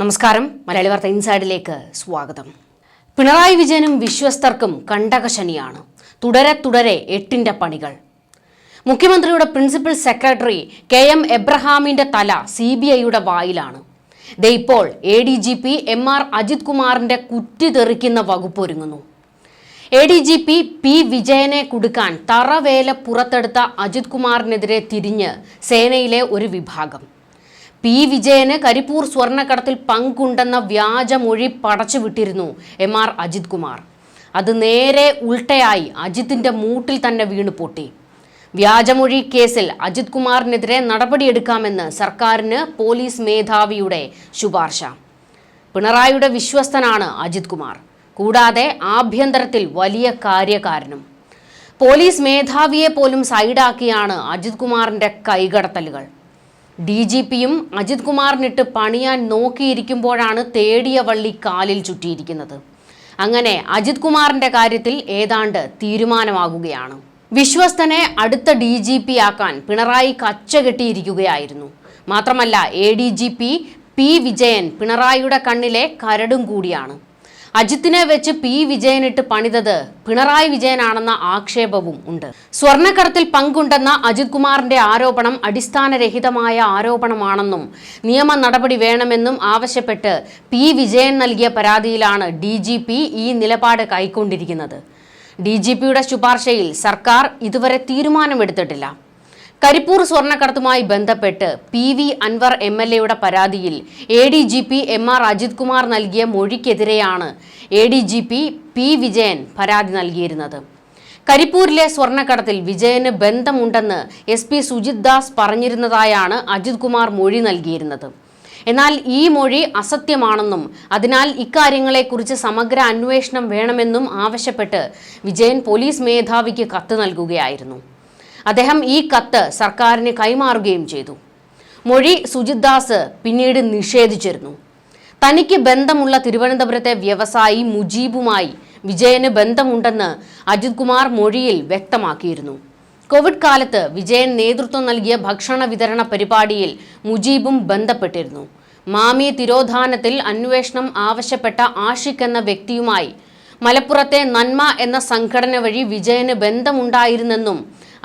നമസ്കാരം. മലയാളി വാർത്ത ഇൻസൈഡിലേക്ക് സ്വാഗതം. പിണറായി വിജയനും വിശ്വസ്തർക്കും കണ്ടകശനിയാണ് തുടരെ തുടരെ എട്ടിന്റെ പണികൾ. മുഖ്യമന്ത്രിയുടെ പ്രിൻസിപ്പൽ സെക്രട്ടറി കെ എം എബ്രഹാമിന്റെ തല സി ബി ഐയുടെ വായിലാണ്. ദേ ഇപ്പോൾ A D G P M R Ajith കുമാറിന്റെ കുറ്റി തെറിക്കുന്ന വകുപ്പൊരുങ്ങുന്നു A D G P P വിജയനെ കുടുക്കാൻ തറവേല പുറത്തെടുത്ത അജിത് കുമാറിനെതിരെ തിരിഞ്ഞ് സേനയിലെ ഒരു വിഭാഗം. പി വിജയന് കരിപ്പൂർ സ്വർണക്കടത്തിൽ പങ്കുണ്ടെന്ന വ്യാജമൊഴി പടച്ചുവിട്ടിരുന്നു എം ആർ അജിത് കുമാർ. അത് നേരെ ഉൾട്ടയായി അജിത്തിന്റെ മൂട്ടിൽ തന്നെ വീണു പൊട്ടി. വ്യാജമൊഴി കേസിൽ അജിത് കുമാറിനെതിരെ നടപടിയെടുക്കാമെന്ന് സർക്കാരിന് പോലീസ് മേധാവിയുടെ ശുപാർശ. പിണറായിയുടെ വിശ്വസ്തനാണ് അജിത് കുമാർ. കൂടാതെ ആഭ്യന്തരത്തിൽ വലിയ കാര്യകാരനും പോലീസ് മേധാവിയെ പോലും സൈഡാക്കിയാണ് അജിത് കുമാറിന്റെ കൈകടത്തലുകൾ. ഡി ജി പിയും അജിത് കുമാറിനിട്ട് പണിയാൻ നോക്കിയിരിക്കുമ്പോഴാണ് തേടിയ വള്ളി കാലിൽ ചുറ്റിയിരിക്കുന്നത്. അങ്ങനെ അജിത് കുമാറിന്റെ കാര്യത്തിൽ ഏതാണ്ട് തീരുമാനമാകുകയാണ്. വിശ്വസ്തനെ അടുത്ത ഡി ജി പി ആക്കാൻ പിണറായി കച്ച കെട്ടിയിരിക്കുകയായിരുന്നു മാത്രമല്ല A D G P P Vijayan പിണറായിയുടെ കണ്ണിലെ കരടും കൂടിയാണ്. അജിത്തിനെ വെച്ച് പി വിജയനിട്ട് പണിതത് പിണറായി വിജയനാണെന്ന ആക്ഷേപവും ഉണ്ട്. സ്വർണക്കടത്തിൽ പങ്കുണ്ടെന്ന അജിത് കുമാറിന്റെ ആരോപണം അടിസ്ഥാനരഹിതമായ ആരോപണമാണെന്നും നിയമ നടപടി വേണമെന്നും ആവശ്യപ്പെട്ട് പി വിജയൻ നൽകിയ പരാതിയിലാണ് ഡി ഈ നിലപാട് കൈക്കൊണ്ടിരിക്കുന്നത്. ഡി ജി പിയുടെ ശുപാർശയിൽ സർക്കാർ ഇതുവരെ തീരുമാനമെടുത്തിട്ടില്ല. കരിപ്പൂർ സ്വർണക്കടത്തുമായി ബന്ധപ്പെട്ട് P V Anvar M L എയുടെ പരാതിയിൽ A D G P M R Ajith Kumar നൽകിയ മൊഴിക്കെതിരെയാണ് A D G P P Vijayan പരാതി നൽകിയിരുന്നത്. കരിപ്പൂരിലെ സ്വർണക്കടത്തിൽ വിജയന് ബന്ധമുണ്ടെന്ന് എസ് പി സുജിത് ദാസ് പറഞ്ഞിരുന്നതായാണ് അജിത് കുമാർ മൊഴി നൽകിയിരുന്നത്. എന്നാൽ ഈ മൊഴി അസത്യമാണെന്നും അതിനാൽ ഇക്കാര്യങ്ങളെക്കുറിച്ച് സമഗ്ര അന്വേഷണം വേണമെന്നും ആവശ്യപ്പെട്ട് വിജയൻ പോലീസ് മേധാവിക്ക് കത്ത് നൽകുകയായിരുന്നു. അദ്ദേഹം ഈ കത്ത് സർക്കാരിന് കൈമാറുകയും ചെയ്തു. മൊഴി സുജിത് ദാസ് പിന്നീട് നിഷേധിച്ചിരുന്നു. തനിക്ക് ബന്ധമുള്ള തിരുവനന്തപുരത്തെ വ്യവസായി മുജീബുമായി വിജയന് ബന്ധമുണ്ടെന്ന് അജിത് കുമാർ മൊഴിയിൽ വ്യക്തമാക്കിയിരുന്നു. കോവിഡ് കാലത്ത് വിജയൻ നേതൃത്വം നൽകിയ ഭക്ഷണ വിതരണ പരിപാടിയിൽ മുജീബും ബന്ധപ്പെട്ടിരുന്നു. മാമി തിരോധാനത്തിൽ അന്വേഷണം ആവശ്യപ്പെട്ട ആഷിഖ് എന്ന വ്യക്തിയുമായി മലപ്പുറത്തെ നന്മ എന്ന സംഘടന വഴി വിജയന് ബന്ധമുണ്ടായിരുന്നെന്നും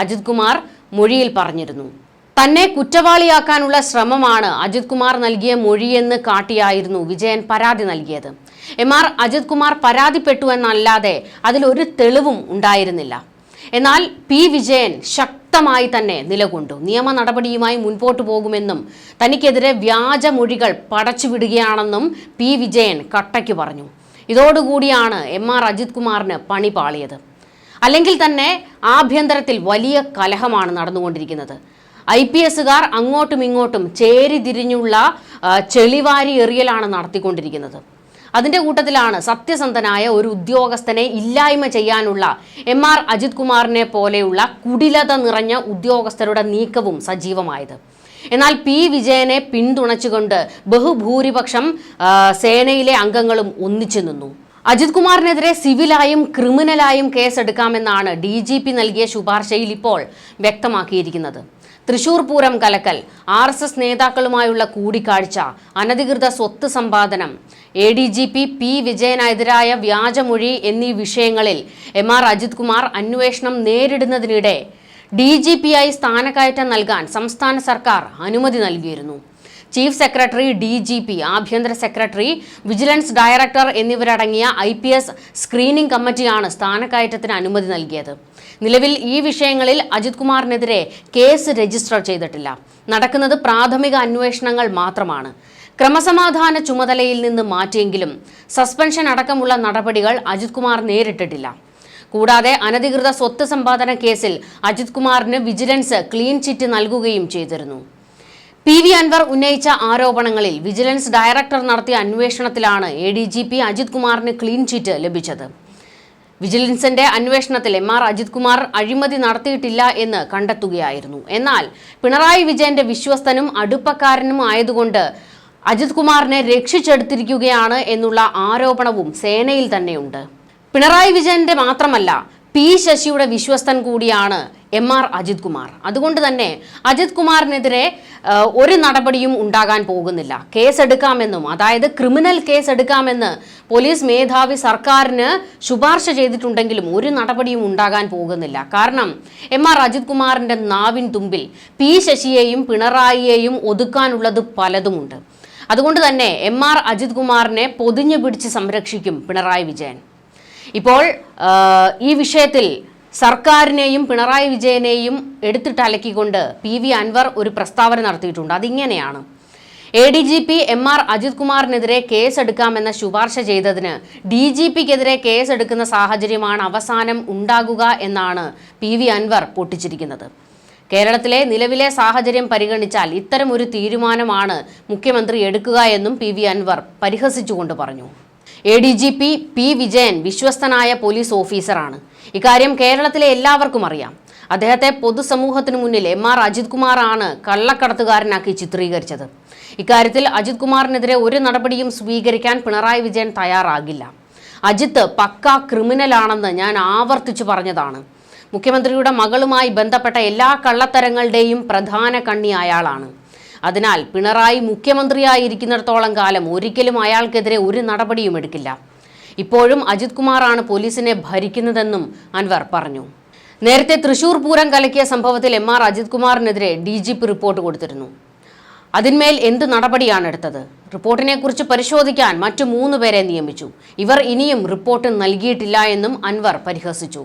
അജിത് കുമാർ മൊഴിയിൽ പറഞ്ഞിരുന്നു. തന്നെ കുറ്റവാളിയാക്കാനുള്ള ശ്രമമാണ് അജിത് കുമാർ നൽകിയ മൊഴിയെന്ന് കാട്ടിയായിരുന്നു വിജയൻ പരാതി നൽകിയത്. എം ആർ അജിത് കുമാർ പരാതിപ്പെട്ടു എന്നല്ലാതെ അതിലൊരു തെളിവും ഉണ്ടായിരുന്നില്ല. എന്നാൽ പി വിജയൻ ശക്തമായി തന്നെ നിലകൊണ്ടു. നിയമ നടപടിയുമായി മുൻപോട്ടു പോകുമെന്നും തനിക്കെതിരെ വ്യാജ മൊഴികൾ പടച്ചുവിടുകയാണെന്നും പി വിജയൻ കട്ടയ്ക്ക് പറഞ്ഞു. ഇതോടുകൂടിയാണ് എം ആർ അജിത് കുമാറിന് പണി പാളിയത്. അല്ലെങ്കിൽ തന്നെ ആഭ്യന്തരത്തിൽ വലിയ കലഹമാണ് നടന്നുകൊണ്ടിരിക്കുന്നത്. ഐ പി എസുകാർ അങ്ങോട്ടും ഇങ്ങോട്ടും ചേരിതിരിഞ്ഞുള്ള തിരിഞ്ഞുള്ള ചെളിവാരി എറിയലാണ് നടത്തിക്കൊണ്ടിരിക്കുന്നത്. അതിന്റെ കൂട്ടത്തിലാണ് സത്യസന്ധനായ ഒരു ഉദ്യോഗസ്ഥനെ ഇല്ലായ്മ ചെയ്യാനുള്ള എം ആർ അജിത് കുമാറിനെ പോലെയുള്ള കുടിലത നിറഞ്ഞ ഉദ്യോഗസ്ഥരുടെ നീക്കവും സജീവമായത്. എന്നാൽ പി വിജയനെ പിന്തുണച്ചുകൊണ്ട് ബഹുഭൂരിപക്ഷം സേനയിലെ അംഗങ്ങളും ഒന്നിച്ചു നിന്നു. അജിത് കുമാറിനെതിരെ സിവിലായും ക്രിമിനലായും കേസെടുക്കാമെന്നാണ് ഡി ജി പി നൽകിയ ശുപാർശയിൽ ഇപ്പോൾ വ്യക്തമാക്കിയിരിക്കുന്നത്. തൃശൂർ പൂരം കലക്കൽ ആർ എസ് എസ് നേതാക്കളുമായുള്ള കൂടിക്കാഴ്ച അനധികൃത സ്വത്ത് സമ്പാദനം A D G P P വിജയനെതിരായ വ്യാജമൊഴി എന്നീ വിഷയങ്ങളിൽ എം ആർ അജിത് കുമാർ അന്വേഷണം നേരിടുന്നതിനിടെ ഡി ജി പി ആയി സ്ഥാനക്കയറ്റം നൽകാൻ സംസ്ഥാന സർക്കാർ അനുമതി നൽകിയിരുന്നു. Chief secretary D G P ആഭ്യന്തര സെക്രട്ടറി വിജിലൻസ് ഡയറക്ടർ എന്നിവരടങ്ങിയ ഐ പി എസ് സ്ക്രീനിംഗ് കമ്മിറ്റിയാണ് സ്ഥാനക്കയറ്റത്തിന് അനുമതി നൽകിയത്. നിലവിൽ ഈ വിഷയങ്ങളിൽ അജിത് കുമാറിനെതിരെ കേസ് രജിസ്റ്റർ ചെയ്തിട്ടില്ല. നടക്കുന്നത് പ്രാഥമിക അന്വേഷണങ്ങൾ മാത്രമാണ്. ക്രമസമാധാന ചുമതലയിൽ നിന്ന് മാറ്റിയെങ്കിലും സസ്പെൻഷൻ അടക്കമുള്ള നടപടികൾ അജിത് കുമാർ നേരിട്ടിട്ടില്ല. കൂടാതെ അനധികൃത സ്വത്ത് സമ്പാദന കേസിൽ അജിത് കുമാറിന് വിജിലൻസ് ക്ലീൻ ചിറ്റ് നൽകുകയും ചെയ്തിരുന്നു. പി വി അൻവർ ഉന്നയിച്ച ആരോപണങ്ങളിൽ വിജിലൻസ് ഡയറക്ടർ നടത്തിയ അന്വേഷണത്തിലാണ് A D G P Ajith കുമാറിന് ക്ലീൻ ചിറ്റ് ലഭിച്ചത്. വിജിലൻസിന്റെ അന്വേഷണത്തിൽ എം ആർ അജിത് കുമാർ അഴിമതി നടത്തിയിട്ടില്ല എന്ന് കണ്ടെത്തുകയായിരുന്നു. എന്നാൽ പിണറായി വിജയന്റെ വിശ്വസ്തനും അടുപ്പക്കാരനും ആയതുകൊണ്ട് അജിത് കുമാറിനെ രക്ഷിച്ചെടുത്തിരിക്കുകയാണ് എന്നുള്ള ആരോപണവും സേനയിൽ തന്നെയുണ്ട്. പിണറായി വിജയന്റെ മാത്രമല്ല പി ശശിയുടെ വിശ്വസ്തൻ കൂടിയാണ് എം ആർ അജിത് കുമാർ. അതുകൊണ്ട് തന്നെ അജിത് കുമാറിനെതിരെ ഒരു നടപടിയും ഉണ്ടാകാൻ പോകുന്നില്ല. കേസെടുക്കാമെന്നും അതായത് ക്രിമിനൽ കേസ് എടുക്കാമെന്ന് പോലീസ് മേധാവി സർക്കാരിന് ശുപാർശ ചെയ്തിട്ടുണ്ടെങ്കിലും ഒരു നടപടിയും ഉണ്ടാകാൻ പോകുന്നില്ല. കാരണം എം ആർ അജിത് കുമാറിന്റെ നാവിൻ തുമ്പിൽ പി ശശിയെയും പിണറായിയെയും ഒതുക്കാനുള്ളത് പലതുമുണ്ട്. അതുകൊണ്ട് തന്നെ എം ആർ അജിത് കുമാറിനെ പൊതിഞ്ഞു പിടിച്ച് സംരക്ഷിക്കും പിണറായി വിജയൻ. ഇപ്പോൾ ഈ വിഷയത്തിൽ സർക്കാരിനെയും പിണറായി വിജയനെയും എടുത്തിട്ട് അലക്കിക്കൊണ്ട് പി വി അൻവർ ഒരു പ്രസ്താവന നടത്തിയിട്ടുണ്ട്. അതിങ്ങനെയാണ്. A D G P M R Ajith കുമാറിനെതിരെ കേസെടുക്കാമെന്ന ശുപാർശ ചെയ്തതിന് ഡി ജി പിക്കെതിരെ കേസെടുക്കുന്ന സാഹചര്യമാണ് അവസാനം ഉണ്ടാകുക എന്നാണ് പി വി അൻവർ പൊട്ടിച്ചിരിക്കുന്നത്. കേരളത്തിലെ നിലവിലെ സാഹചര്യം പരിഗണിച്ചാൽ ഇത്തരം ഒരു തീരുമാനമാണ് മുഖ്യമന്ത്രി എടുക്കുക എന്നും പി വി അൻവർ പരിഹസിച്ചുകൊണ്ട് പറഞ്ഞു. A D G P P Vijayan വിശ്വസ്തനായ പോലീസ് ഓഫീസറാണ്. ഇക്കാര്യം കേരളത്തിലെ എല്ലാവർക്കും അറിയാം. അദ്ദേഹത്തെ പൊതുസമൂഹത്തിനു മുന്നിൽ എം ആർ അജിത് കുമാറാണ് കള്ളക്കടത്തുകാരനാക്കി ചിത്രീകരിച്ചത്. ഇക്കാര്യത്തിൽ അജിത് കുമാറിനെതിരെ ഒരു നടപടിയും സ്വീകരിക്കാൻ പിണറായി വിജയൻ തയ്യാറാകില്ല. അജിത്ത് പക്ക ക്രിമിനലാണെന്ന് ഞാൻ ആവർത്തിച്ചു പറഞ്ഞതാണ്. മുഖ്യമന്ത്രിയുടെ മകളുമായി ബന്ധപ്പെട്ട എല്ലാ കള്ളത്തരങ്ങളുടെയും പ്രധാന കണ്ണി അയാളാണ് അതിനാൽ പിണറായി മുഖ്യമന്ത്രിയായിരിക്കുന്നിടത്തോളം കാലം ഒരിക്കലും അയാൾക്കെതിരെ ഒരു നടപടിയും എടുക്കില്ല. ഇപ്പോഴും അജിത് കുമാറാണ് പോലീസിനെ ഭരിക്കുന്നതെന്നും അൻവർ പറഞ്ഞു. നേരത്തെ തൃശൂർ പൂരം കലക്കിയ സംഭവത്തിൽ എം ആർ അജിത് കുമാറിനെതിരെ ഡി ജി പി റിപ്പോർട്ട് കൊടുത്തിരുന്നു. അതിന്മേൽ എന്ത് നടപടിയാണ് എടുത്തത്? റിപ്പോർട്ടിനെക്കുറിച്ച് പരിശോധിക്കാൻ മറ്റു മൂന്ന് പേരെ നിയമിച്ചു. ഇവർ ഇനിയും റിപ്പോർട്ട് നൽകിയിട്ടില്ല എന്നും അൻവർ പരിഹസിച്ചു.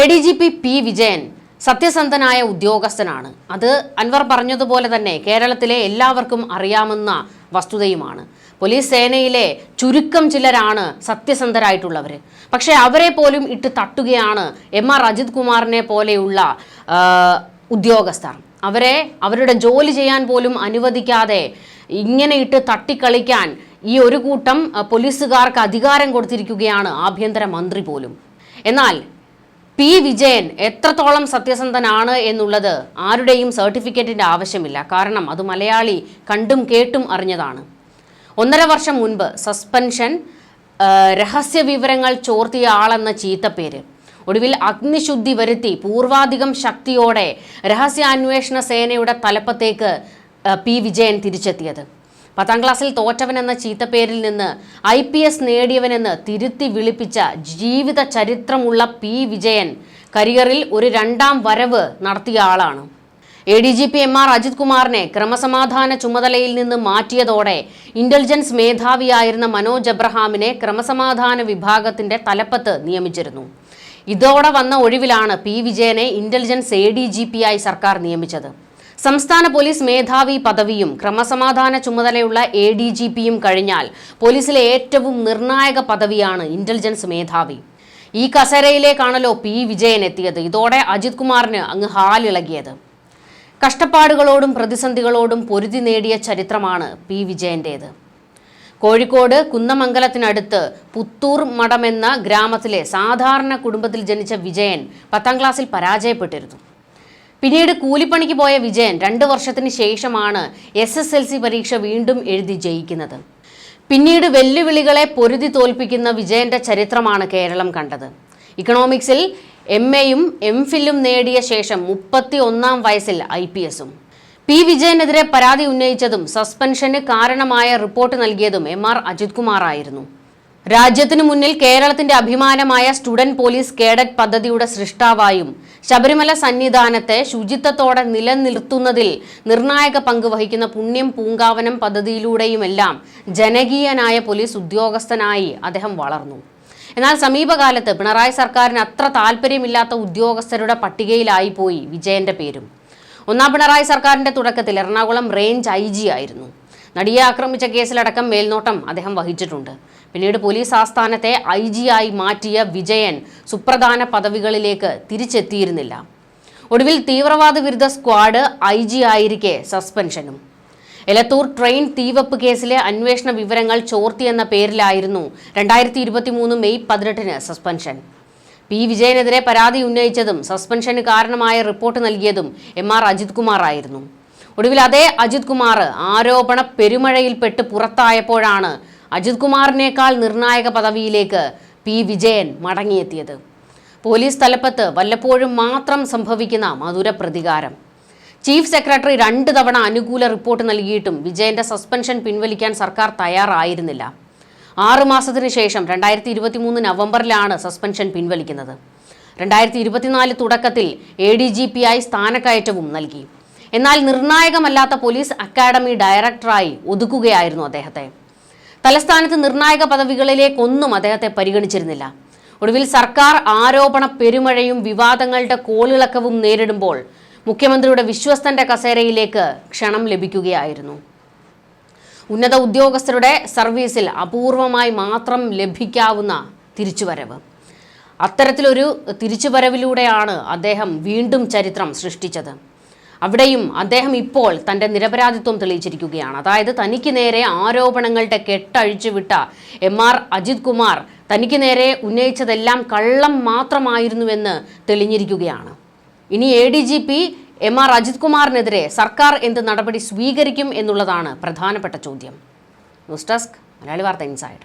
A D G P P Vijayan സത്യസന്ധനായ ഉദ്യോഗസ്ഥനാണ്. അത് അൻവർ പറഞ്ഞതുപോലെ തന്നെ കേരളത്തിലെ എല്ലാവർക്കും അറിയാമെന്ന വസ്തുതയുമാണ്. പോലീസ് സേനയിലെ ചുരുക്കം ചിലരാണ് സത്യസന്ധരായിട്ടുള്ളവർ പക്ഷേ അവരെ പോലും ഇട്ട് തട്ടുകയാണ് എം ആർ അജിത് കുമാറിനെ പോലെയുള്ള ഉദ്യോഗസ്ഥർ. അവരെ അവരുടെ ജോലി ചെയ്യാൻ പോലും അനുവദിക്കാതെ ഇങ്ങനെ ഇട്ട് തട്ടിക്കളിക്കാൻ ഈ ഒരു കൂട്ടം പോലീസുകാർക്ക് അധികാരം കൊടുത്തിരിക്കുകയാണ് ആഭ്യന്തര മന്ത്രി പോലും. എന്നാൽ പി വിജയൻ എത്രത്തോളം സത്യസന്ധനാണ് എന്നുള്ളത് ആരുടെയും സർട്ടിഫിക്കറ്റിന്റെ ആവശ്യമില്ല. കാരണം അത് മലയാളി കണ്ടും കേട്ടും അറിഞ്ഞതാണ്. ഒന്നര വർഷം മുൻപ് സസ്പെൻഷൻ രഹസ്യ വിവരങ്ങൾ ചോർത്തിയ ആളെന്ന ചീത്തപ്പേര് ഒടുവിൽ അഗ്നിശുദ്ധി വരുത്തി പൂർവാധികം ശക്തിയോടെ രഹസ്യാന്വേഷണ സേനയുടെ തലപ്പത്തേക്ക് പി വിജയൻ തിരിച്ചെത്തിയത്. പത്താം ക്ലാസ്സിൽ തോറ്റവൻ എന്ന ചീത്തപ്പേരിൽ നിന്ന് ഐ പി എസ് നേടിയവനെന്ന് തിരുത്തി വിളിപ്പിച്ച ജീവിത ചരിത്രമുള്ള പി വിജയൻ കരിയറിൽ ഒരു രണ്ടാം വരവ് നടത്തിയ ആളാണ്. A D G P M R Ajith കുമാറിനെ ക്രമസമാധാന ചുമതലയിൽ നിന്ന് മാറ്റിയതോടെ ഇന്റലിജൻസ് മേധാവിയായിരുന്ന മനോജ് അബ്രഹാമിനെ ക്രമസമാധാന വിഭാഗത്തിന്റെ തലപ്പത്ത് നിയമിച്ചിരുന്നു. ഇതോടെ വന്ന ഒഴിവിലാണ് പി വിജയനെ intelligence A D G P ആയി സർക്കാർ നിയമിച്ചത്. സംസ്ഥാന പോലീസ് മേധാവി പദവിയും ക്രമസമാധാന ചുമതലയുള്ള എ ഡി ജി പിയും കഴിഞ്ഞാൽ പോലീസിലെ ഏറ്റവും നിർണായക പദവിയാണ് ഇന്റലിജൻസ് മേധാവി. ഈ കസേരയിലേക്കാണല്ലോ പി വിജയൻ എത്തിയത്. ഇതോടെ അജിത് കുമാറിന് അങ്ങ് ഹാലിളകിയത്. കഷ്ടപ്പാടുകളോടും പ്രതിസന്ധികളോടും പൊരുതി നേടിയ ചരിത്രമാണ് പി വിജയന്റേത് കോഴിക്കോട് കുന്നമംഗലത്തിനടുത്ത് പുത്തൂർ മഠമെന്ന ഗ്രാമത്തിലെ സാധാരണ കുടുംബത്തിൽ ജനിച്ച വിജയൻ പത്താം ക്ലാസ്സിൽ പരാജയപ്പെട്ടിരുന്നു. പിന്നീട് കൂലിപ്പണിക്ക് പോയ വിജയൻ രണ്ട് വർഷത്തിന് ശേഷമാണ് എസ് എസ് എൽ സി പരീക്ഷ വീണ്ടും എഴുതി ജയിക്കുന്നത്. പിന്നീട് വെല്ലുവിളികളെ പൊരുതി തോൽപ്പിക്കുന്ന വിജയന്റെ ചരിത്രമാണ് കേരളം കണ്ടത്. ഇക്കണോമിക്സിൽ എം എയും എം ഫില്ലും നേടിയ ശേഷം മുപ്പത്തി ഒന്നാം വയസ്സിൽ ഐ പി എസും പി വിജയനെതിരെ പരാതി ഉന്നയിച്ചതും സസ്പെൻഷന് കാരണമായ റിപ്പോർട്ട് നൽകിയതും എം ആർ അജിത് കുമാർ ആയിരുന്നു. രാജ്യത്തിനു മുന്നിൽ കേരളത്തിന്റെ അഭിമാനമായ സ്റ്റുഡന്റ് പോലീസ് കേഡറ്റ് പദ്ധതിയുടെ സൃഷ്ടാവായും ശബരിമല സന്നിധാനത്തെ ശുചിത്വത്തോടെ നിലനിർത്തുന്നതിൽ നിർണായക പങ്ക് വഹിക്കുന്ന പുണ്യം പൂങ്കാവനം പദ്ധതിയിലൂടെയുമെല്ലാം ജനകീയനായ പോലീസ് ഉദ്യോഗസ്ഥനായി അദ്ദേഹം വളർന്നു. എന്നാൽ സമീപകാലത്ത് പിണറായി സർക്കാരിന് അത്ര താല്പര്യമില്ലാത്ത ഉദ്യോഗസ്ഥരുടെ പട്ടികയിലായി പോയി വിജയന്റെ പേരും. ഒന്നാം പിണറായി സർക്കാരിന്റെ തുടക്കത്തിൽ എറണാകുളം റേഞ്ച് ഐ ആയിരുന്നു. നടിയെ ആക്രമിച്ച കേസിലടക്കം മേൽനോട്ടം അദ്ദേഹം വഹിച്ചിട്ടുണ്ട്. പിന്നീട് പോലീസ് ആസ്ഥാനത്തെ ഐ ആയി മാറ്റിയ വിജയൻ സുപ്രധാന പദവികളിലേക്ക് തിരിച്ചെത്തിയിരുന്നില്ല. ഒടുവിൽ തീവ്രവാദ വിരുദ്ധ സ്ക്വാഡ് ഐ ജി ആയിരിക്കെ സസ്പെൻഷനും. എലത്തൂർ ട്രെയിൻ തീവപ്പ് കേസിലെ അന്വേഷണ വിവരങ്ങൾ ചോർത്തിയെന്ന പേരിലായിരുന്നു രണ്ടായിരത്തി ഇരുപത്തി മൂന്ന് മെയ് പതിനെട്ടിന് സസ്പെൻഷൻ. പി വിജയനെതിരെ പരാതി ഉന്നയിച്ചതും സസ്പെൻഷന് കാരണമായ റിപ്പോർട്ട് നൽകിയതും എം ആർ അജിത് കുമാർ ആയിരുന്നു. ഒടുവിൽ അതേ അജിത് കുമാർ ആരോപണ പെരുമഴയിൽപ്പെട്ട് പുറത്തായപ്പോഴാണ് അജിത് കുമാറിനേക്കാൾ നിർണായക പദവിയിലേക്ക് പി. വിജയൻ മടങ്ങിയെത്തിയത്. പോലീസ് തലപ്പത്ത് വല്ലപ്പോഴും മാത്രം സംഭവിക്കുന്ന മധുര പ്രതികാരം. ചീഫ് സെക്രട്ടറി രണ്ട് തവണ അനുകൂല റിപ്പോർട്ട് നൽകിയിട്ടും വിജയന്റെ സസ്പെൻഷൻ പിൻവലിക്കാൻ സർക്കാർ തയ്യാറായിരുന്നില്ല. ആറു മാസത്തിനു ശേഷം രണ്ടായിരത്തി ഇരുപത്തി മൂന്ന് നവംബറിലാണ് സസ്പെൻഷൻ പിൻവലിക്കുന്നത്. രണ്ടായിരത്തി ഇരുപത്തിനാല് തുടക്കത്തിൽ എ ഡി ജി പി ആയി സ്ഥാനക്കയറ്റവും നൽകി. എന്നാൽ നിർണായകമല്ലാത്ത പോലീസ് അക്കാഡമി ഡയറക്ടറായി ഒതുക്കുകയായിരുന്നു അദ്ദേഹത്തെ. തലസ്ഥാനത്ത് നിർണായക പദവികളിലേക്കൊന്നും അദ്ദേഹത്തെ പരിഗണിച്ചിരുന്നില്ല. ഒടുവിൽ സർക്കാർ ആരോപണ പെരുമഴയും വിവാദങ്ങളുടെ കോളിളക്കവും നേരിടുമ്പോൾ മുഖ്യമന്ത്രിയുടെ വിശ്വസ്തന്റെ കസേരയിലേക്ക് ക്ഷണം ലഭിക്കുകയായിരുന്നു. ഉന്നത ഉദ്യോഗസ്ഥരുടെ സർവീസിൽ അപൂർവമായി മാത്രം ലഭിക്കാവുന്ന തിരിച്ചുവരവ്. അത്തരത്തിലൊരു തിരിച്ചുവരവിലൂടെയാണ് അദ്ദേഹം വീണ്ടും ചരിത്രം സൃഷ്ടിച്ചത്. അവിടെയും അദ്ദേഹം ഇപ്പോൾ തന്റെ നിരപരാധിത്വം തെളിയിച്ചിരിക്കുകയാണ്. അതായത് തനിക്ക് നേരെ ആരോപണങ്ങളുടെ കെട്ടഴിച്ചു വിട്ട എം ആർ അജിത് കുമാർ തനിക്ക് നേരെ ഉന്നയിച്ചതെല്ലാം കള്ളം മാത്രമായിരുന്നുവെന്ന് തെളിഞ്ഞിരിക്കുകയാണ്. ഇനി A D G P M R Ajith കുമാറിനെതിരെ സർക്കാർ എന്ത് നടപടി സ്വീകരിക്കും എന്നുള്ളതാണ് പ്രധാനപ്പെട്ട ചോദ്യം. ന്യൂസ് ഡെസ്ക് മലയാളി വാർത്ത ഇൻസൈഡ്.